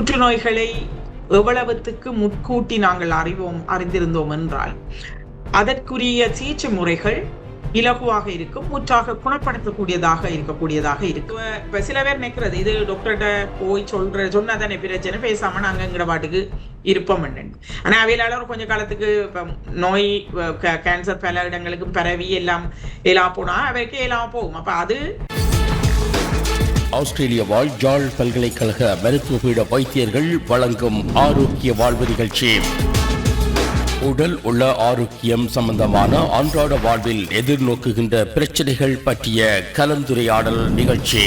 புற்றுநோய்களை எவ்வளவுத்துக்கு முன்கூட்டி நாங்கள் அறிவோம் அறிந்திருந்தோம் என்றால் அதற்குரிய சிகிச்சை முறைகள் இலகுவாக இருக்கும் முற்றாக குணப்படுத்தக்கூடியதாக இருக்கக்கூடியதாக இருக்கு இப்ப- சில பேர் நினைக்கிறது இது டாக்டர்கிட்ட போய் சொல்ற சொன்னாதானே பிரச்சனை பேசாம நாங்கள் எங்கட பாட்டுக்கு இருப்போம் ஆனா அவையிலாளர் கொஞ்ச காலத்துக்கு இப்ப நோய் கேன்சர் பல இடங்களுக்கும் பரவி எல்லாம் எல்லாம் போனா அவைக்கு எல்லாம் போகும். அப்ப அது ஆஸ்திரேலிய வாழ் ஜாழ் பல்கலைக்கழக மருத்துவ பீட வைத்தியர்கள் வழங்கும் ஆரோக்கிய வாழ்வு நிகழ்ச்சி. உடல் உள்ள ஆரோக்கியம் சம்பந்தமான அன்றாட வாழ்வில் எதிர்நோக்குகின்ற பிரச்சனைகள் பற்றிய கலந்துரையாடல் நிகழ்ச்சி.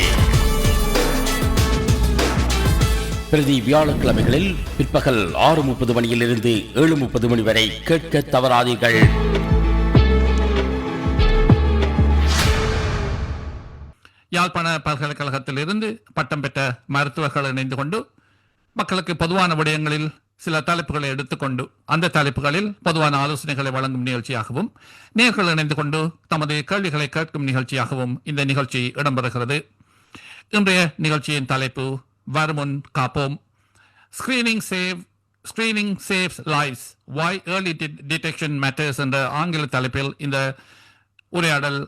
பிரதி வியாழக்கிழமைகளில் பிற்பகல் ஆறு முப்பது மணியிலிருந்து ஏழு முப்பது மணி வரை கேட்க தவறாதீர்கள். யாழ்ப்பாண பல்கலைக்கழகத்திலிருந்து பட்டம் பெற்ற மருத்துவர்கள் இணைந்து கொண்டு மக்களுக்கு பொதுவான விடயங்களில் சில தலைப்புகளை எடுத்துக்கொண்டு அந்த தலைப்புகளில் பொதுவான ஆலோசனைகளை வழங்கும் நிகழ்ச்சியாகவும் நேர்கள் இணைந்து கொண்டு தமது கேள்விகளை கேட்கும் நிகழ்ச்சியாகவும் இந்த நிகழ்ச்சி இடம்பெறுகிறது. இன்றைய நிகழ்ச்சியின் தலைப்பு வருமுன் காப்போம். Screening save screening saves lives why early detection matters என்ற ஆங்கில தலைப்பில் இந்த உரையாடல்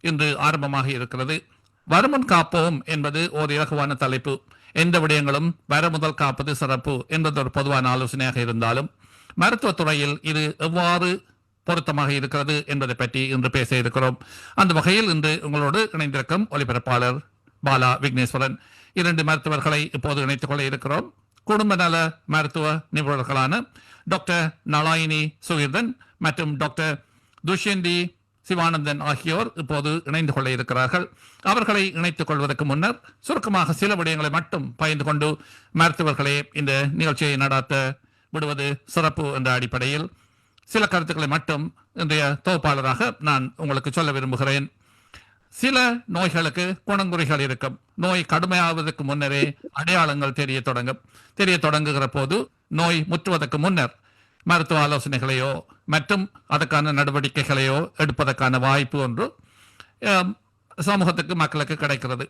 இன்று ஆரம்பமாக இருக்கிறது. வருமுன் காப்போம் என்பது ஒரு இலகுவான தலைப்பு. எந்த விடயங்களும் வர முதல் காப்பது சிறப்பு என்பது ஒரு பொதுவான ஆலோசனையாக இருந்தாலும் மருத்துவத்துறையில் இது எவ்வாறு பொருத்தமாக இருக்கிறது என்பதை பற்றி இன்று பேச இருக்கிறோம். அந்த வகையில் இன்று உங்களோடு இணைந்திருக்கும் ஒலிபரப்பாளர் பாலா விக்னேஸ்வரன். இரண்டு மருத்துவர்களை இப்போது இணைத்துக் கொள்ள இருக்கிறோம். குடும்ப நல மருத்துவ நிபுணர்களான டாக்டர் நலாயினி சுகிர்தன் மற்றும் டாக்டர் துஷ்யந்தி சிவானந்தன் ஆகியோர் இப்போது இணைந்து கொள்ள இருக்கிறார்கள் அவர்களை இணைத்துக் கொள்வதற்கு முன்னர் சுருக்கமாக சில விடயங்களை மட்டும் பகிர்ந்து கொண்டு மருத்துவர்களே இந்த நிகழ்ச்சியை நடாத்த விடுவது சிறப்பு என்ற அடிப்படையில் சில கருத்துக்களை மட்டும் இன்றைய தொகுப்பாளராக நான் உங்களுக்கு சொல்ல விரும்புகிறேன். சில நோய்களுக்கு குணங்குறைகள் இருக்கும். நோய் கடுமையாவதற்கு முன்னரே அடையாளங்கள் தெரிய தொடங்கும். தெரிய தொடங்குகிற போது நோய் முற்றுவதற்கு முன்னர் மருத்துவ ஆலோசனைகளையோ மற்றும் அதற்கான நடவடிக்கைகளையோ எடுப்பதற்கான வாய்ப்பு ஒன்று சமூகத்துக்கு மக்களுக்கு கிடைக்கிறது.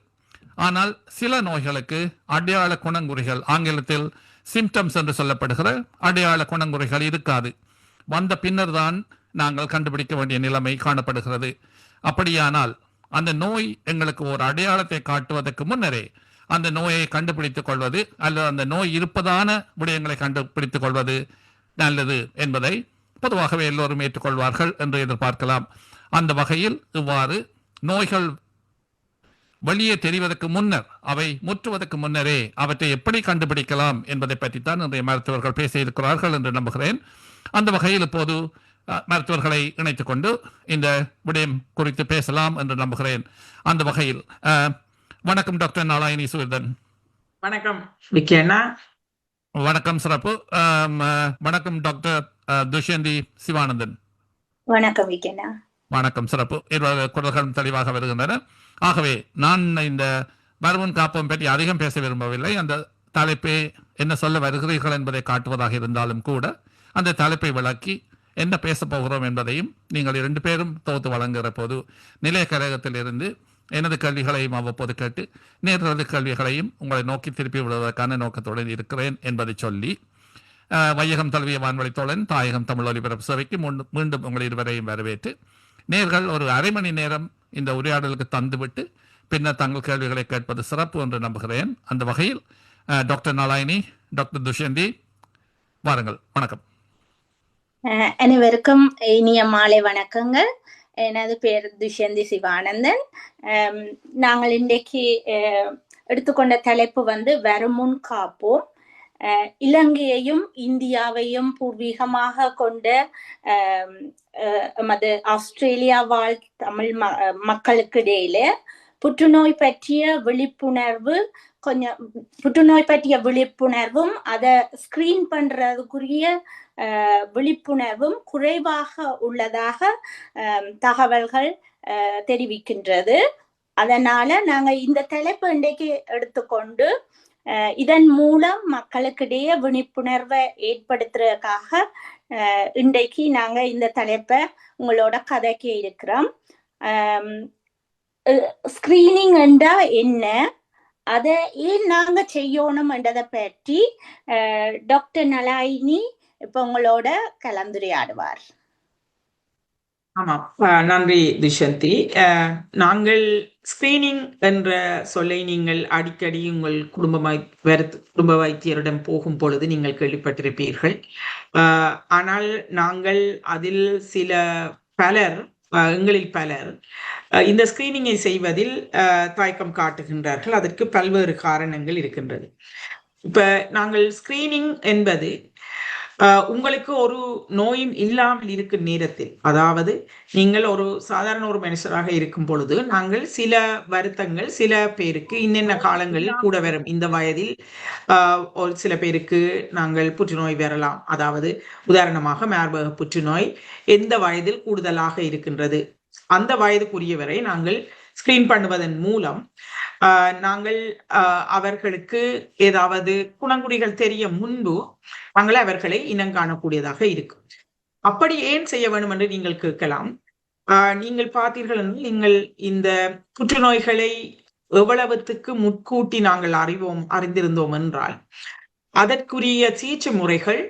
ஆனால் சில நோய்களுக்கு அடையாள குணங்குறிகள் ஆங்கிலத்தில் சிம்டம்ஸ் என்று சொல்லப்படுகிற அடையாள குணங்குறிகள் இருக்காது. வந்த பின்னர் தான் நாங்கள் கண்டுபிடிக்க வேண்டிய நிலைமை காணப்படுகிறது. அப்படியானால் அந்த நோய் எங்களுக்கு ஒரு அடையாளத்தை காட்டுவதற்கு முன்னரே அந்த நோயை கண்டுபிடித்துக் கொள்வது அல்லது அந்த நோய் இருப்பதான விடயங்களை கண்டுபிடித்துக் கொள்வது நல்லது என்பதை பொதுவாகவே எல்லோரும் ஏற்றுக்கொள்வார்கள் என்று எதிர்பார்க்கலாம். அந்த வகையில் இவ்வாறு நோய்கள் வெளியே தெரிவதற்கு முன்னர் அவை முற்றுவதற்கு முன்னரே அவற்றை எப்படி கண்டுபிடிக்கலாம் என்பதை பற்றித்தான் இன்றைய மருத்துவர்கள் பேச இருக்கிறார்கள் என்று நம்புகிறேன். அந்த வகையில் இப்போது மருத்துவர்களை இணைத்துக் கொண்டு இந்த விடயம் குறித்து பேசலாம் என்று நம்புகிறேன். அந்த வகையில் வணக்கம் டாக்டர் நாராயணி சுவர்தன். வணக்கம். வணக்கம் சிறப்பு. வணக்கம் டாக்டர் அஹ், துஷ்யந்தி சிவானந்தன். வணக்கம் வணக்கம் சிறப்பு. இருபது குரல்களும் தெளிவாக வருகின்றன. ஆகவே நான் இந்த மருவன் காப்பம் பற்றி அதிகம் பேச விரும்பவில்லை. அந்த தலைப்பை என்ன சொல்ல வருகிறீர்கள் என்பதை காட்டுவதாக இருந்தாலும் கூட அந்த தலைப்பை விளக்கி என்ன பேசப் போகிறோம் என்பதையும் நீங்கள் இரண்டு பேரும் தொகுத்து வழங்குகிற போது நிலைய கழகத்திலிருந்து எனது கேள்விகளையும் அவ்வப்போது கேட்டு நேரது கேள்விகளையும் உங்களை நோக்கி திருப்பி விடுவதற்கான நோக்கத்துடன் இருக்கிறேன் என்பதை சொல்லி வையகம் தழுவிய வான்வழி தோழன் தாயகம் தமிழ் ஒலிபரப்பு சேவைக்கு முன்- மீண்டும் உங்கள் இருவரையும் வரவேற்று நேர்கள் ஒரு அரை மணி நேரம் இந்த உரையாடலுக்கு தந்துவிட்டு பின்னர் தங்கள் கேள்விகளை கேட்பது சிறப்பு என்று நம்புகிறேன் அந்த வகையில் டாக்டர் நாராயணி டாக்டர் துஷ்யந்தி வாருங்கள் வணக்கம் அனைவருக்கும் இனிய மாலை வணக்கங்கள் எனது பேர் துஷ்யந்தி சிவானந்தன் நாங்கள் இன்றைக்கு எடுத்துக்கொண்ட தலைப்பு வந்து வருமுன் காப்போம் இலங்கையையும் இந்தியாவையும் பூர்வீகமாக கொண்ட ஆஸ்திரேலியா வாழ் தமிழ் மக்களுக்கு இடையில புற்றுநோய் பற்றிய விழிப்புணர்வு கொஞ்சம் புற்றுநோய் பற்றிய விழிப்புணர்வும் அதை ஸ்கிரீன் பண்றதுக்குரிய விழிப்புணர்வும் குறைவாக உள்ளதாக தகவல்கள் தெரிவிக்கின்றது. அதனால நாங்க இந்த தலைப்பு இன்றைக்கு எடுத்துக்கொண்டு இதன் மூலம் மக்களுக்கிடையே விழிப்புணர்வை ஏற்படுத்துறதுக்காக இன்றைக்கு நாங்க இந்த தலைப்பை உங்களோட கதைக்க இருக்கிறோம். ஸ்கிரீனிங் என்றா என்ன? அதை ஏன் நாங்க செய்யணும்ன்றதை பற்றி டாக்டர் நலாயினி இப்ப உங்களோட கலந்துரையாடுவார். ஆமாம் நன்றி துஷந்தி அஹ் நாங்கள் ஸ்கிரீனிங் என்ற சொல்லை நீங்கள் அடிக்கடி உங்கள் குடும்ப குடும்ப வைத்தியரிடம் போகும் பொழுது நீங்கள் கேள்விப்பட்டிருப்பீர்கள். ஆனால் நாங்கள் அதில் சில பலர் எங்களில் பலர் இந்த ஸ்கிரீனிங்கை செய்வதில் அஹ் தயக்கம் காட்டுகின்றார்கள். அதற்கு பல்வேறு காரணங்கள் இருக்கின்றது. இப்ப நாங்கள் ஸ்கிரீனிங் என்பது உங்களுக்கு ஒரு நோயும் இல்லாமல் இருக்கும் நேரத்தில் அதாவது நீங்கள் ஒரு சாதாரண ஒரு மனுஷராக இருக்கும் பொழுது நாங்கள் சில வருத்தங்கள் சில பேருக்கு இன்னென்ன காலங்களில் கூட வரும். இந்த வயதில் ஆஹ், ஒரு சில பேருக்கு நாங்கள் புற்றுநோய் வரலாம். அதாவது உதாரணமாக மார்பக புற்றுநோய் எந்த வயதில் கூடுதலாக இருக்கின்றது? அந்த வயதுக்குரியவரை நாங்கள் ஸ்கிரீன் பண்ணுவதன் மூலம் நாங்கள் அவர்களுக்கு ஏதாவது குணங்குடிகள் தெரிய முன்பு நாங்கள் அவர்களை இனங்காணக்கூடியதாக இருக்கும். அப்படி ஏன் செய்ய வேண்டும் என்று நீங்கள் கேட்கலாம். ஆஹ் நீங்கள் பார்த்தீர்கள் என்றால் நீங்கள் இந்த புற்றுநோய்களை எவ்வளவுத்துக்கு முன்கூட்டி நாங்கள் அறிவோம் அறிந்திருந்தோம் என்றால் அதற்குரிய சிகிச்சை முறைகள்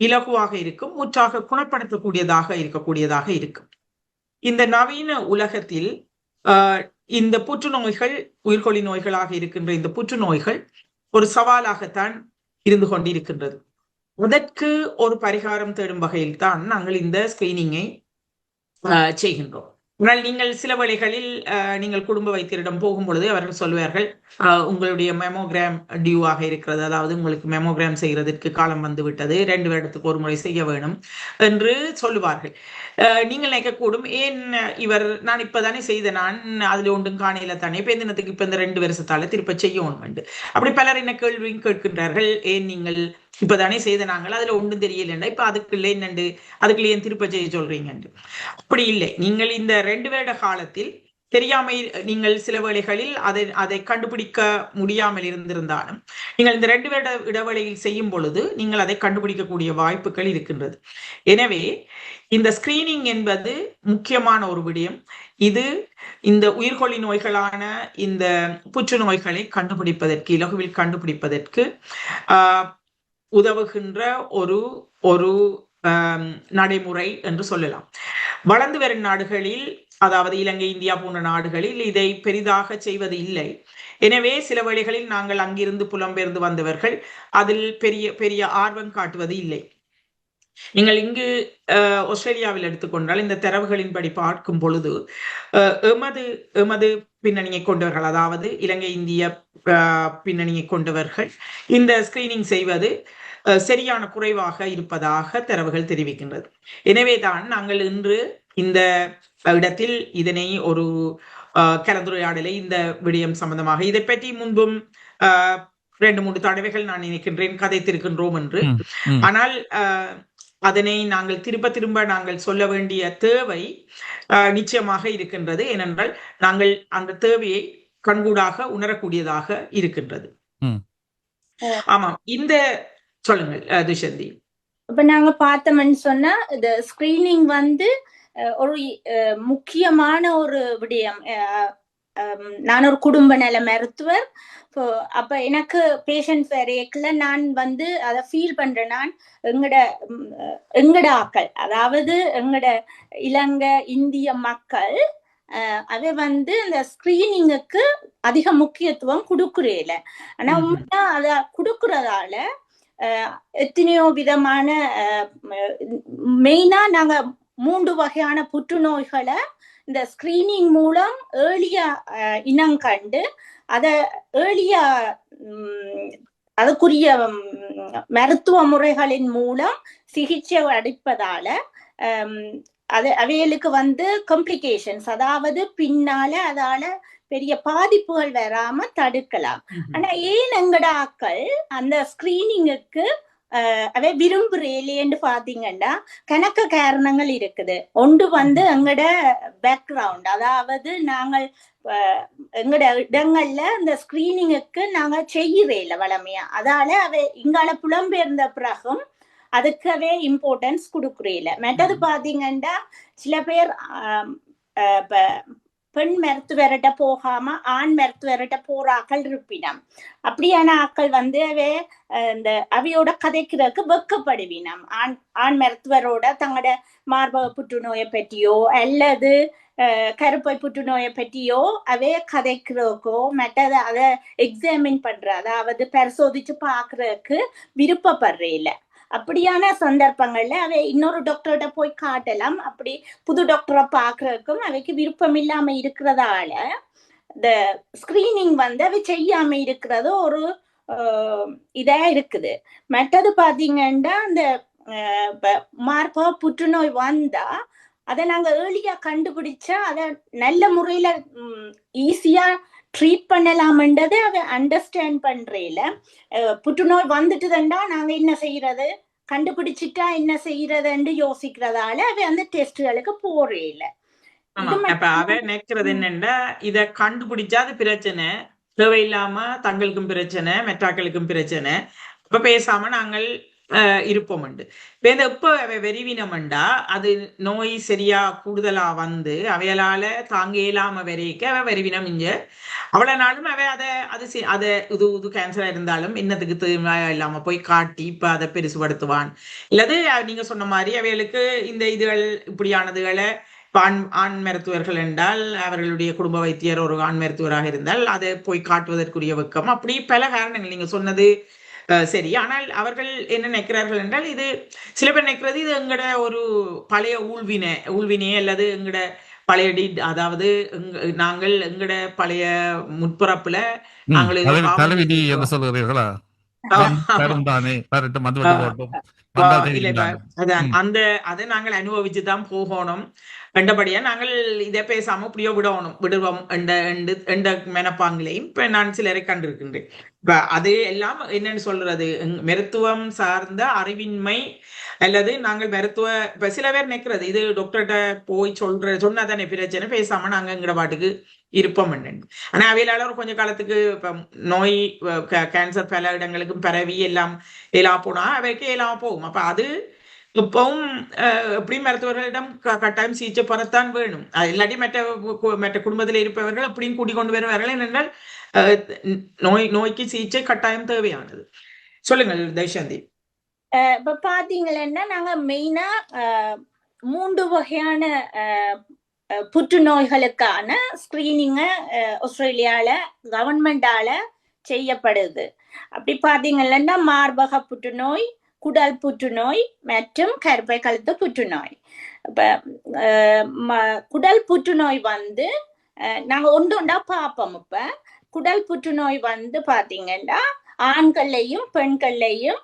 இலகுவாக இருக்கும் முற்றாக குணப்படுத்தக்கூடியதாக இருக்கக்கூடியதாக இருக்கும். இந்த நவீன உலகத்தில் ஆஹ் இந்த புற்றுநோய்கள் உயிர்கொல்லி நோய்களாக இருக்கின்ற இந்த புற்றுநோய்கள் ஒரு சவாலாகத்தான் இருந்து கொண்டிருக்கின்றது. அதற்கு ஒரு பரிகாரம் தேடும் வகையில் தான் நாங்கள் இந்த ஸ்கிரீனிங்கை செய்கின்றோம். ஆனால் நீங்கள் சில வழிகளில் அஹ், நீங்கள் குடும்ப வைத்தியரிடம் போகும் பொழுது அவர்கள் சொல்வார்கள் அஹ், உங்களுடைய மெமோகிராம் டியூவாக இருக்கிறது. அதாவது உங்களுக்கு மெமோகிராம் செய்கிறதற்கு காலம் வந்து விட்டது ரெண்டு வருடத்துக்கு ஒரு முறை செய்ய வேணும் என்று சொல்லுவார்கள். நீங்கள் நினைக்கக்கூடும் ஏன் இவர் நான் இப்பதானே செய்த நான் அதுல ஒன்றும் காணையில தானே. இப்ப தினத்துக்கு இப்ப இந்த ரெண்டு வருஷத்தால திருப்ப செய்யணும் அப்படி பலர் என்ன கேள்வியும் கேட்கின்றார்கள் ஏன் நீங்கள் இப்பதானே செய்த அதுல ஒன்றும் தெரியலண்டா இப்ப அதுக்குள்ள என்னண்டு? அதுக்குள்ளே ஏன் திருப்ப செய்ய சொல்றீங்கன்று அப்படி இல்லை. நீங்கள் இந்த ரெண்டு வருட காலத்தில் தெரியாமை நீங்கள் சில வேளைகளில் அதை அதை கண்டுபிடிக்க முடியாமல் இருந்திருந்தாலும் நீங்கள் இந்த ரெண்டு வருட இடைவெளியில் செய்யும் பொழுது நீங்கள் அதை கண்டுபிடிக்கக்கூடிய வாய்ப்புகள் இருக்கின்றது. எனவே இந்த ஸ்கிரீனிங் என்பது முக்கியமான ஒரு விடயம். இது இந்த உயிர்கொல்லி நோய்களான இந்த புற்றுநோய்களை கண்டுபிடிப்பதற்கு இலகுவில் கண்டுபிடிப்பதற்கு ஆஹ், உதவுகின்ற ஒரு ஒரு நடைமுறை என்று சொல்லலாம். வளர்ந்து வரும் நாடுகளில் அதாவது இலங்கை இந்தியா போன்ற நாடுகளில் இதை பெரிதாக செய்வது இல்லை. எனவே சில வழிகளில் நாங்கள் அங்கிருந்து புலம்பெயர்ந்து வந்தவர்கள் அதில் பெரிய பெரிய ஆர்வம் காட்டுவது இல்லை. நீங்கள் இங்கு அஹ், ஆஸ்திரேலியாவில் எடுத்துக்கொண்டால் இந்த தரவுகளின்படி பார்க்கும் பொழுது அஹ், எமது எமது பின்னணியை கொண்டவர்கள் அதாவது இலங்கை இந்திய பின்னணியை கொண்டவர்கள். இந்த ஸ்கிரீனிங் செய்வது சரியான குறைவாக இருப்பதாக தரவுகள் தெரிவிக்கின்றது. எனவே தான் நாங்கள் இன்று இந்த இடத்தில் இதனை ஒரு கலந்துரையாடலை இந்த விடயம் சம்பந்தமாக இதை பற்றி முன்பும் ரெண்டு மூன்று தடவைகள் நான் நினைக்கின்றேன் கதைத்திருக்கின்றோம் என்று. ஆனால் அதனை நாங்கள் திரும்ப திரும்ப நாங்கள் சொல்ல வேண்டிய தேவை நிச்சயமாக இருக்கின்றது. ஏனென்றால் நாங்கள் அந்த தேவையை கண்கூடாக உணரக்கூடியதாக இருக்கின்றது. ஆமாம். இந்த சொல்லுங்கள் அஹ், துஷந்தி இப்ப நாங்க பார்த்தோம்னு சொன்னா இந்த ஸ்கிரீனிங் வந்து ஒரு முக்கியமான ஒரு விடயம். நான் ஒரு குடும்ப நல மருத்துவர். இப்போ அப்ப எனக்கு பேஷண்ட் வரையக்குள்ள நான் வந்து அதை ஃபீல் பண்றேன். நான் எங்கட எங்கட ஆக்கள் அதாவது எங்கட இலங்கை இந்திய மக்கள் அவை வந்து அந்த ஸ்கிரீனிங்குக்கு அதிக முக்கியத்துவம் கொடுக்குறேல. ஆனா. உண்மையா அத கொடுக்கறதால எத்தனையோ விதமான மெயினா நாங்க மூன்று வகையான புற்றுநோய்களை இந்த ஸ்கிரீனிங் மூலம் ஏர்லியா இனம் கண்டு அத ஏர்லியா அதுக்குரிய மருத்துவ முறைகளின் மூலம் சிகிச்சை அளிப்பதால அது அவைகளுக்கு வந்து காம்ப்ளிகேஷன்ஸ் அதாவது பின்னால அதால பெரிய பாதிப்புகள் வராம தடுக்கலாம். ஆனா ஏன் எங்கட ஆக்கள் அந்த ஸ்கிரீனிங்குக்கு அவை விரும்புறேலேன்னு பாத்தீங்கன்னா கணக்க காரணங்கள் இருக்குது ஒன்று வந்து எங்கட பேக்ரவுண்ட் அதாவது நாங்கள் அஹ், எங்கட இடங்கள்ல இந்த ஸ்கிரீனிங்குக்கு நாங்க செய்யறேல வளமையா அதால அவை இங்கால புலம்பெயர்ந்த பிறகும் அதுக்கவே இம்பார்ட்டன்ஸ் கொடுக்குறேல மற்றது பாத்தீங்கன்னா சில பேர் பெண் மருத்துவர்கிட்ட போகாம ஆண் மருத்துவர்கிட்ட போற ஆக்கள் இருப்பினம். அப்படியான ஆக்கள் வந்து இந்த அவையோட கதைக்கிறதுக்கு வெக்கப்படுவினம். ஆண் ஆண் மருத்துவரோட தங்களோட மார்பக புற்றுநோயை பற்றியோ அல்லது கருப்பை புற்றுநோயை பற்றியோ அவே கதைக்கிறதுக்கோ மற்றது அதை எக்ஸாமின் பண்ற அதாவது பரிசோதிச்சு பார்க்கறதுக்கு இல்லை. அப்படியான சந்தர்ப்பங்கள்ல அவை இன்னொரு டாக்டர்கிட்ட போய் காட்டலாம். அப்படி புது டாக்டரை பாக்குறதுக்கும் அவைக்கு விருப்பம் இல்லாம இருக்கிறதால இந்த ஸ்கிரீனிங் வந்து அவை செய்யாம இருக்கிறது ஒரு இதா இருக்குது. மற்றது பாத்தீங்கன்னா அந்த மார்பா புற்றுநோய் வந்தா அதை நாங்க ஏர்லியா கண்டுபிடிச்சா அதை நல்ல முறையில ஈஸியா ட்ரீட் பண்ணலாம்ன்றதை அவ அண்டர்ஸ்டாண்ட் பண்றேல. புற்றுநோய் வந்துட்டுதுண்டா நாங்க என்ன செய்யறது? கண்டுபிடிச்சிட்டா என்ன செய்யறதுன்னு யோசிக்கிறதால அவ அந்த டெஸ்ட்களுக்கு போறே இல்ல ஆமா இது அப்ப அவ நினைக்கிறது என்னன்னா இத கண்டுபிடிச்சா அது பிரச்சனை. தேவையில்லாம தங்களுக்கும் பிரச்சனை மெட்டாக்களுக்கும் பிரச்சனை. இப்ப பேசாம நாங்கள் இருப்போம்ண்டு இப்ப இந்த இப்ப அவ வெறிவினம்ண்டா அது நோய் சரியா கூடுதலா வந்து அவையலால தாங்க இயலாம வரைக்க அவ வெறிவினம் இஞ்ச அவ்வளவு நாளும் அவ அதை அது அதை இது இது கேன்சரா இருந்தாலும் என்னத்துக்கு தேவையா இல்லாம போய் காட்டி இப்ப அதை பெருசுபடுத்துவான். இல்லது நீங்க சொன்ன மாதிரி அவைகளுக்கு இந்த இதுகள் இப்படியானதுகளை ஆண் ஆண் மருத்துவர்கள் என்றால் அவர்களுடைய குடும்ப வைத்தியர் ஒரு ஆண் மருத்துவராக இருந்தால் அதை போய் காட்டுவதற்குரிய வெக்கம். அப்படி பல காரணங்கள். நீங்க சொன்னது சரி. ஆனால் அவர்கள் என்ன நினைக்கிறார்கள் என்றால் இது சில பேர் நினைக்கிறது இது எங்கட ஒரு பழைய ஊழ்வினை ஊழ்வினை அல்லது எங்கட பழைய டி- அதாவது நாங்கள் எங்கட பழைய முற்புறப்புல ம், நாங்கள். அந்த அதை நாங்கள் அனுபவிச்சு தான் போகணும். கண்டபடியா நாங்கள் இதை பேசாம இப்படியோ விடணும் விடுவோம் என்ற மெனப்பாங்கிலையும் இப்ப நான் சிலரை கண்டிருக்கின்றேன். இப்ப அது எல்லாம் என்னன்னு சொல்றது? மருத்துவம் சார்ந்த அறிவின்மை அல்லது நாங்கள் மருத்துவ இப்ப சில பேர் நினைக்கிறது இது டாக்டர்கிட்ட போய் சொல்ற சொன்னாதானே பிரச்சனை பேசாம நாங்க எங்கட பாட்டுக்கு இருப்போம் ஆனா அவையிலாளர் கொஞ்ச காலத்துக்கு இப்ப நோய் கேன்சர் பல இடங்களுக்கும் பரவி எல்லாம் இயலா போனா அவைக்கு இயலாம போகும். அப்ப அது இப்பவும் அஹ், எப்படி மருத்துவர்களிடம் க- கட்டாயம் சிகிச்சை பெறத்தான் வேணும். இல்லாட்டி மற்ற கு- மற்ற குடும்பத்தில் இருப்பவர்கள் அப்படியும் கூட்டிக் கொண்டு வருவார்கள் ஏனென்றால் நோய் நோய்க்கு சிகிச்சை கட்டாயம் தேவையானது சொல்லுங்கள் தயசந்தி இப்ப பாத்தீங்கன்னா நாங்க மெயினா மூன்று வகையான புற்றுநோய்களுக்கான ஸ்கிரீனிங்க ஆஸ்திரேலியால கவர்மெண்டால செய்யப்படுது அப்படி பாத்தீங்கன்னா மார்பக புற்றுநோய் குடல் புற்றுநோய் மற்றும் கருப்பை கழுத்து புற்றுநோய் இப்ப ம- குடல் புற்றுநோய் வந்து நாங்க ஒன்று ஒன்றா பார்ப்போம் இப்ப குடல் புற்றுநோய் வந்து பாத்தீங்கன்னா ஆண்கள்லையும் பெண்கள்லையும்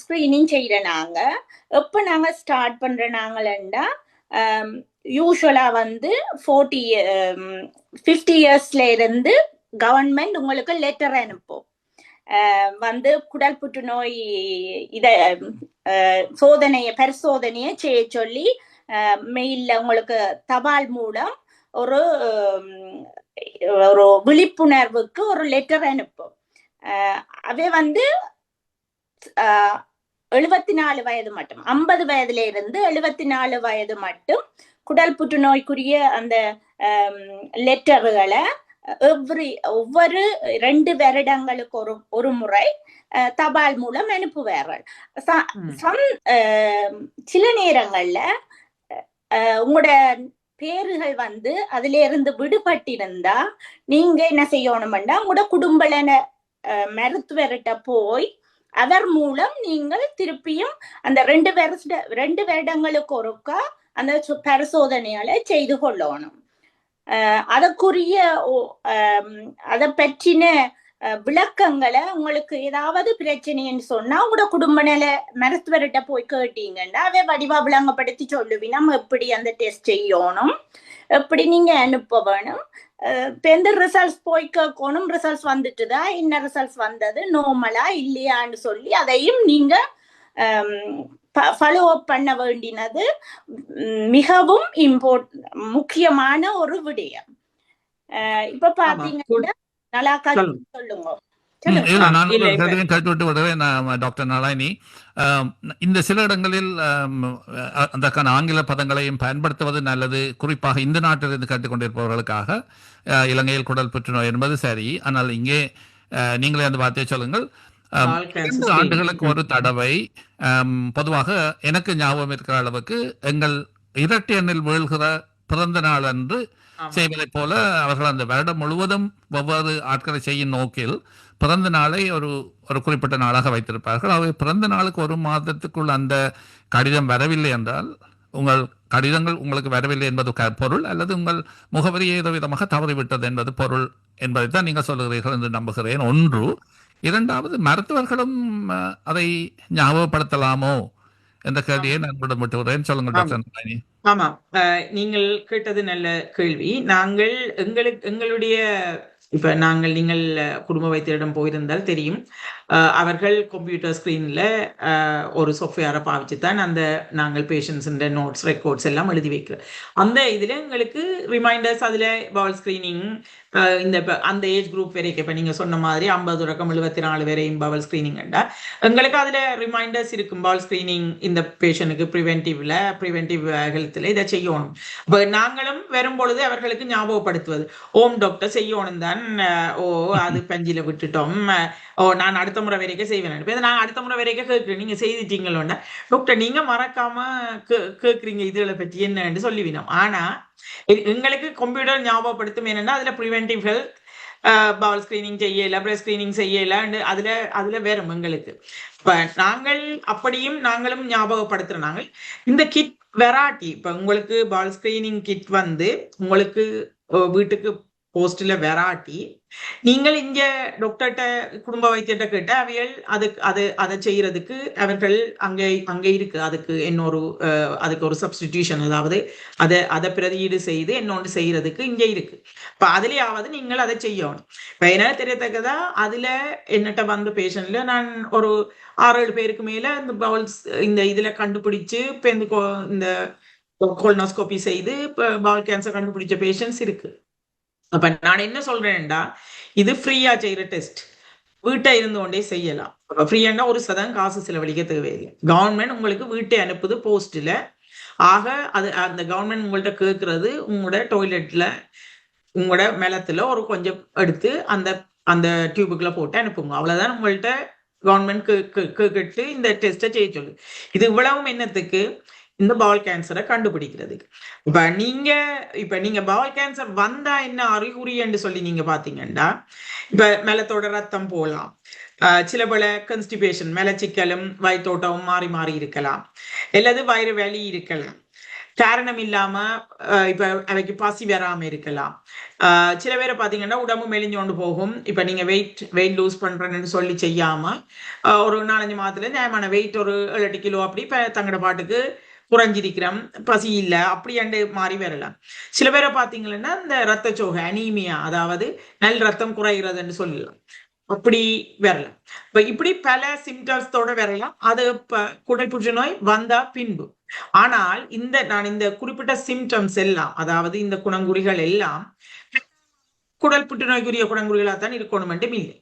ஸ்க்ரீனிங் செய்கிற நாங்க எப்போ நாங்க ஸ்டார்ட் பண்ற நாங்களா யூஸ்வலா வந்து ஃபோர்ட்டி ஃபிஃப்டி இயர்ஸ்ல இருந்து கவர்மெண்ட் உங்களுக்கு லெட்டர் அனுப்பும். வந்து குடல் புற்றுநோய் இத சோதனையை பரிசோதனையை செய்ய சொல்லி மெயில்ல உங்களுக்கு தபால் மூலம் ஒரு ஒரு விழிப்புணர்வுக்கு ஒரு லெட்டர் அனுப்பும். அவை வந்து எழுபத்தி நாலு வயது மட்டும். ஐம்பது வயதுல இருந்து எழுபத்தி நாலு வயது மட்டும் குடல் புற்றுநோய்க்குரிய அந்த லெட்டர்களை எவ்ரி ஒவ்வொரு ரெண்டு வருடங்களுக்கு ஒரு ஒரு முறை தபால் மூலம் அனுப்புவார்கள். ச- ம். some, அஹ், சில நேரங்கள்ல உங்களோட பேருகள் வந்து அதுல இருந்து விடுபட்டிருந்தா நீங்க என்ன செய்யணும்னா உங்களோட குடும்பலன அஹ், மருத்துவர்கிட்ட போய் அவர் மூலம் நீங்கள் திருப்பியும் அந்த ரெண்டு வருஷ ரெண்டு வருடங்களுக்கு ஒருக்கா அந்த சு- பரிசோதனைகளை செய்து கொள்ளணும். அதற்குரிய ஓ- அதை பற்றின விளக்கங்களை உங்களுக்கு ஏதாவது பிரச்சனைன்னு சொன்னா உங்களோட குடும்ப நல மருத்துவர்கிட்ட போய் கேட்டீங்கன்னா அவை வடிவா விளங்கப்படுத்தி சொல்லுவி நம்ம எப்படி அந்த டெஸ்ட் செய்யணும்? எப்படி நீங்க அனுப்ப வேணும்? எந்த ரிசல்ட்ஸ் போய் கேட்கணும்? ரிசல்ட்ஸ் வந்துட்டுதா? என்ன ரிசல்ட்ஸ் வந்தது? நார்மலா இல்லையான்னு சொல்லி அதையும் நீங்க ஃபாலோ அப் பண்ண வேண்டினது மிகவும் இம்போர்ட் முக்கியமான ஒரு விடயம். இப்ப பாத்தீங்கன்னா நலாக்கா சொல்லுங்க. டாக்டர் நாராயணி இந்த சில இடங்களில் அதற்கான ஆங்கில பதங்களையும் பயன்படுத்துவது நல்லது குறிப்பாக இந்த நாட்டிலிருந்து கேட்டுக்கொண்டிருப்பவர்களுக்காக அ, இலங்கையில் குடல் புற்றுநோய் என்பது சரி ஆனால் இங்கே நீங்களே அந்த வார்த்தையை சொல்லுங்கள் இரண்டு. ஆண்டுகளுக்கு ஒரு தடவை பொதுவாக எனக்கு ஞாபகம் இருக்கிற அளவுக்கு எங்கள் இரட்டை எண்ணில் வீழ்கிற பிறந்த நாள் அன்று. செய்வதைப் போல அவர்கள் அந்த வருடம் முழுவதும் ஒவ்வொரு ஆட்களை செய்யும் நோக்கில் பிறந்த நாளை ஒரு ஒரு குறிப்பிட்ட நாளாக வைத்திருப்பார்கள். அவை பிறந்த நாளுக்கு ஒரு மாதத்துக்குள் அந்த கடிதம் வரவில்லை என்றால் உங்கள் கடிதங்கள் உங்களுக்கு வரவில்லை என்பது க- பொருள் அல்லது உங்கள் முகவரி ஏதோ விதமாக தவறிவிட்டது என்பது பொருள் என்பதைத்தான் நீங்கள் சொல்கிறீர்கள் என்று நம்புகிறேன். ஒன்று இரண்டாவது மருத்துவர்களும் அதை ஞாபகப்படுத்தலாமோ? என்ற கேள்வியை நான் உங்களிடம் விட்டுகிறேன் சொல்லுங்கள் டாக்டர் நாராயணி. ஆமா. அஹ், நீங்கள் கேட்டது நல்ல கேள்வி. நாங்கள் எங்களுக்கு எங்களுடைய இப்ப நாங்கள் நீங்கள் குடும்ப வைத்தியரிடம் போயிருந்தால் தெரியும். அவர்கள் கம்ப்யூட்டர் ஸ்கிரீன்ல ஒரு சாஃப்ட்வேரை பாவிச்சு தான் அந்த நாங்கள் பேஷண்ட்ஸ் நோட்ஸ் ரெக்கார்ட்ஸ் எல்லாம் எழுதி வைக்கிறோம் அந்த இதுல எங்களுக்கு ரிமைண்டர்ஸ் அதுல பால் ஸ்கிரீனிங் இந்த அந்த ஏஜ் குரூப் வரைக்கும் இப்போ நீங்கள் சொன்ன மாதிரி ஐம்பது தொடக்கம் எழுபத்தி நாலு வரையும் பவல் ஸ்கிரீனிங் எங்களுக்கு அதில் ரிமைண்டர்ஸ் இருக்கும். பால் ஸ்க்ரீனிங் இந்த பேஷனுக்கு ப்ரிவென்டிவ்ல ப்ரிவென்டிவ் ஹெல்த்தில் இதை செய்யணும். இப்போ நாங்களும் வரும் பொழுது அவர்களுக்கு ஞாபகப்படுத்துவது ஓம் டாக்டர் செய்யணும் தான் ஓ அது பஞ்சில விட்டுட்டோம். ஓ நான் அடுத்த முறை வரைக்கும் செய்வேன். இப்போ நான் அடுத்த முறை வரைக்கும் கேட்குறேன். நீங்க செய்துட்டீங்களோன்னா. டாக்டர் நீங்க மறக்காம கேட்குறீங்க இதுகளை பற்றி என்னன்னு சொல்லிவினோம் ஆனா எங்களுக்கு கம்ப்யூட்டர் ஞாபகப்படுத்தும் என்னன்னா அதுல ப்ரிவென்டிவ் ஹெல்த் பவல் ஸ்கிரீனிங் செய்யல பிரஸ்ட் ஸ்கிரீனிங் செய்யல அதுல அதுல வேறும் எங்களுக்கு. இப்ப நாங்கள் அப்படியும் நாங்களும் ஞாபகப்படுத்துறோம் நாங்கள். இந்த கிட் வெராட்டி இப்ப உங்களுக்கு பால் ஸ்கிரீனிங் கிட் வந்து உங்களுக்கு வீட்டுக்கு போஸ்ட்ல வெராட்டி நீங்கள் இங்க டாக்டர்கிட்ட குடும்ப வைத்தியர்கிட்ட கேட்ட அவைகள் அதுக்கு அது அதை செய்யறதுக்கு அவர்கள் அங்கே அங்கே இருக்கு. அதுக்கு இன்னொரு அஹ், அதுக்கு ஒரு சப்ஸ்டிடியூஷன் அதாவது அதை அதை பிரதியீடு செய்து இன்னொன்று செய்யறதுக்கு இங்கே இருக்கு. இப்ப அதுலயாவது நீங்கள் அதை செய்யணும். இப்ப என்ன தெரியத்தக்கதா அதுல என்னட்ட வந்த பேஷண்ட்ல நான் ஒரு ஆறு ஏழு பேருக்கு மேல இந்த பவுல்ஸ் இந்த இதுல கண்டுபிடிச்சு இப்போ இந்த கோ இந்த கோல்னோஸ்கோபி செய்து இப்போ பவுல் கேன்சர் கண்டுபிடிச்ச பேஷண்ட்ஸ் இருக்கு. அப்ப நான் என்ன சொல்றேன்டா? இது ஃப்ரீயா செய்யற டெஸ்ட் வீட்டை இருந்து கொண்டே செய்யலாம். ஃப்ரீயானா ஒரு சதம் காசு செலவழிக்க தேவையில்லை கவர்மெண்ட் உங்களுக்கு வீட்டை அனுப்புது போஸ்ட்ல. ஆக அது அந்த கவர்மெண்ட் உங்கள்ட்ட கேட்கறது உங்களோட டாய்லெட்ல உங்களோட மேலத்துல ஒரு கொஞ்சம் எடுத்து அந்த அந்த டியூபுக்குள்ள போட்டு அனுப்புங்க. அவ்வளவுதான் உங்கள்ட்ட கவர்மெண்ட் கேட்டு இந்த டெஸ்ட்டை செய்ய சொல்லு இது இவ்வளவும் என்னத்துக்கு? இந்த பவுல் கேன்சரை கண்டுபிடிக்கிறதுக்கு இப்ப நீங்க இப்ப நீங்க பவுல் கேன்சர் வந்தா என்ன அறிகுறி என்று சொல்லி நீங்க பாத்தீங்கன்னா இப்ப மேலத்தோட ரத்தம் போகலாம். ஆஹ் சில பல கன்ஸ்டிபேஷன் மலச்சிக்கலும் வயத்தோட்டமும் மாறி மாறி இருக்கலாம். அல்லது வயிறு வலி இருக்கலாம். காரணம் இல்லாம ஆஹ் இப்ப அவைக்கு பசி வராம இருக்கலாம். ஆஹ் சில பேரை பாத்தீங்கன்னா உடம்பு மெலிஞ்சோண்டு போகும். இப்ப நீங்க வெயிட் வெயிட் லூஸ் பண்றேன்னு சொல்லி செய்யாம ஒரு நாலஞ்சு மாதத்துல நியாயமான வெயிட் ஒரு ஏழு எட்டு கிலோ அப்படி இப்ப தங்கட பாட்டுக்கு குறைஞ்சிருக்கிறோம். பசி இல்லை. அப்படியாண்டு மாறி வரலாம். சில பேரை பார்த்தீங்கன்னா இந்த ரத்த சோகை அனீமியா அதாவது நல் ரத்தம் குறைகிறதுன்னு சொல்லலாம். அப்படி வரலாம். இப்ப இப்படி பல சிம்டம்ஸோட வரலாம். அது குடல் புற்றுநோய் வந்தா பின்பு. ஆனால் இந்த நான் இந்த குறிப்பிட்ட சிம்டம்ஸ் எல்லாம் அதாவது இந்த குணங்குறிகள் எல்லாம் குடல் புற்றுநோய்க்குரிய குணங்குறிகளாக தான் இருக்கணும் மட்டும் இல்லை.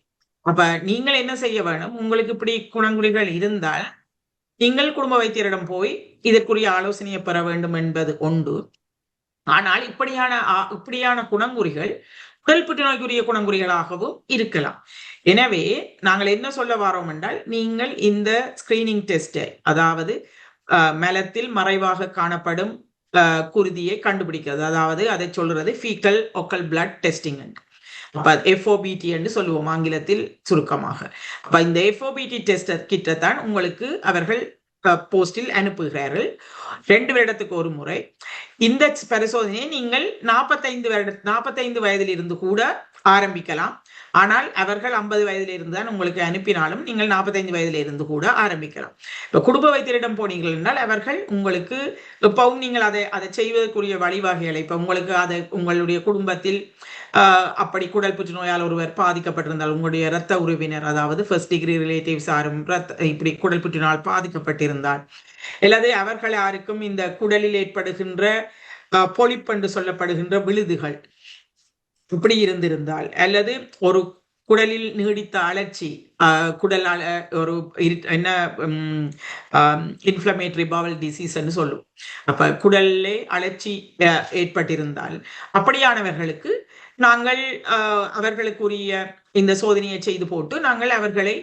அப்ப நீங்கள் என்ன செய்ய வேணும்? உங்களுக்கு இப்படி குணங்குறிகள் இருந்தால் நீங்கள் குடும்ப வைத்தியரிடம் போய் இதற்குரிய ஆலோசனையை பெற வேண்டும் என்பது உண்டு. ஆனால் இப்படியான இப்படியான குணங்குறிகள் உடல் புற்றுநோய்க்குரிய குணங்குறிகளாகவும் இருக்கலாம். எனவே நாங்கள் என்ன சொல்ல வரோம் என்றால் நீங்கள் இந்த ஸ்கிரீனிங் டெஸ்டை அதாவது மலத்தில் மறைவாக காணப்படும் குருதியை கண்டுபிடிக்கிறது. அதாவது அதை சொல்றது ஃபீக்கல் ஒக்கல் பிளட் டெஸ்டிங் எஃப்ஓபிடி என்று சொல்லுவோம் ஆங்கிலத்தில் சுருக்கமாக. அப்போ இந்த எஃப்ஓபிடி டெஸ்ட் கிட்ட தான் உங்களுக்கு அவர்கள் போஸ்டில் அனுப்புகிறார்கள். ரெண்டு வருடத்துக்கு ஒரு முறை. இந்த பரிசோதனையை நீங்கள் நாற்பத்தைந்து வருட நாற்பத்தைந்து வயதில் இருந்து கூட ஆரம்பிக்கலாம். ஆனால் அவர்கள் ஐம்பது வயதிலிருந்து தான் உங்களுக்கு அனுப்பினாலும் நீங்கள் நாற்பத்தைந்து வயதிலிருந்து கூட ஆரம்பிக்கலாம். இப்போ குடும்ப வைத்தியரிடம் போனீர்கள் என்றால் அவர்கள் உங்களுக்கு இப்பவும் நீங்கள் அதை அதை செய்வதற்குரிய வழிவகைகளை இப்போ உங்களுக்கு அதை உங்களுடைய குடும்பத்தில் ஆஹ், அப்படி குடல் புற்றுநோயால் ஒருவர் பாதிக்கப்பட்டிருந்தால் உங்களுடைய இரத்த உறவினர் அதாவது ஃபர்ஸ்ட் டிகிரி ரிலேட்டிவ்ஸ் யாரும் ரத்த இப்படி குடல் புற்றுநோயால் பாதிக்கப்பட்டிருந்தால் அல்லது அவர்கள் யாருக்கும் இந்த குடலில் ஏற்படுகின்ற ஆஹ், சொல்லப்படுகின்ற விழுதுகள் இப்படி இருந்திருந்தால் அல்லது ஒரு குடலில் நீடித்த அழற்சி குடல் ஒரு என்ன இன்ஃப்ளமேட்டரி பவல் டிசீஸ்ன்னு சொல்லும் அப்ப குடல்லே அழற்சி அஹ், ஏற்பட்டிருந்தால் அப்படியானவர்களுக்கு நாங்கள் ஆஹ், அவர்களுக்குரிய இந்த சோதனையை செய்து போட்டு நாங்கள் அவர்களை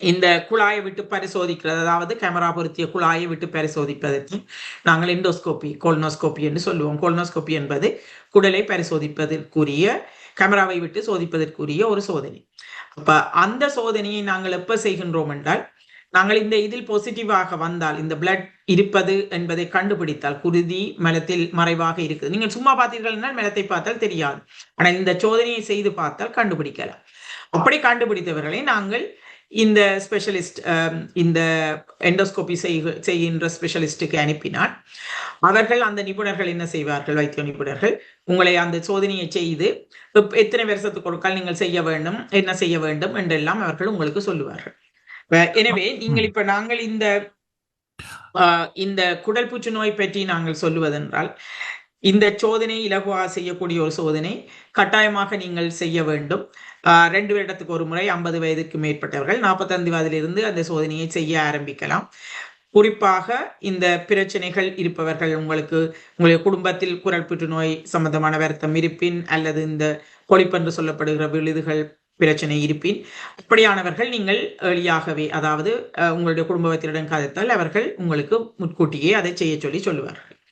இந்த குழாயை விட்டு பரிசோதிக்கிறது அதாவது கேமரா பொருத்திய குழாயை விட்டு பரிசோதிப்பதற்கு நாங்கள் எண்டோஸ்கோபி கோல்னோஸ்கோபி என்று சொல்லுவோம். கோல்னோஸ்கோபி என்பது குடலை பரிசோதிப்பதற்குரிய கேமராவை விட்டு சோதிப்பதற்குரிய ஒரு சோதனை. அப்ப அந்த சோதனையை நாங்கள் எப்ப செய்கின்றோம் என்றால் நாங்கள் இந்த இதில் பாசிட்டிவாக வந்தால் இந்த பிளட் இருப்பது என்பதை கண்டுபிடித்தால் குருதி மலத்தில் மறைவாக இருக்குது. நீங்கள் சும்மா பார்த்தீர்கள் என்றால் மலத்தை பார்த்தால் தெரியாது. ஆனால் இந்த சோதனையை செய்து பார்த்தால் கண்டுபிடிக்கலாம். அப்படி கண்டுபிடித்தவர்களை நாங்கள் இந்த ஸ்பெஷலிஸ்ட் um, இந்த எண்டோஸ்கோபி செய்கின்ற ஸ்பெஷலிஸ்டுக்கு அனுப்பினார் அவர்கள் அந்த நிபுணர்கள் என்ன செய்வார்கள் வைத்திய நிபுணர்கள்? உங்களை அந்த சோதனையை செய்து எத்தனை வருஷத்துக்கு ஒருக்கால் நீங்கள் செய்ய வேண்டும் என்ன செய்ய வேண்டும் என்றெல்லாம் அவர்கள் உங்களுக்கு சொல்லுவார்கள். எனவே நீங்கள் இப்ப நாங்கள் இந்த ஆஹ், இந்த குடல் புற்றுநோய் பற்றி நாங்கள் சொல்லுவதென்றால் இந்த சோதனை இலகுவாக செய்யக்கூடிய ஒரு சோதனை கட்டாயமாக நீங்கள் செய்ய வேண்டும். ரெண்டு வருடத்துக்கு ஒரு முறை ஐம்பது வயதுக்கு மேற்பட்டவர்கள் நாற்பத்தைந்து வயதிலிருந்து அந்த சோதனையை செய்ய ஆரம்பிக்கலாம். குறிப்பாக இந்த பிரச்சனைகள் இருப்பவர்கள் உங்களுக்கு உங்களுடைய குடும்பத்தில் குரல் புற்றுநோய் சம்பந்தமான வருத்தம் இருப்பின் அல்லது இந்த கொழிப்பென்று சொல்லப்படுகிற விழுதுகள் பிரச்சனை இருப்பின் அப்படியானவர்கள் நீங்கள் எளியாகவே அதாவது உங்களுடைய குடும்பத்தினரிடம் கதைத்தால் அவர்கள் உங்களுக்கு முன்கூட்டியே அதை செய்ய சொல்லி சொல்லுவார்கள்.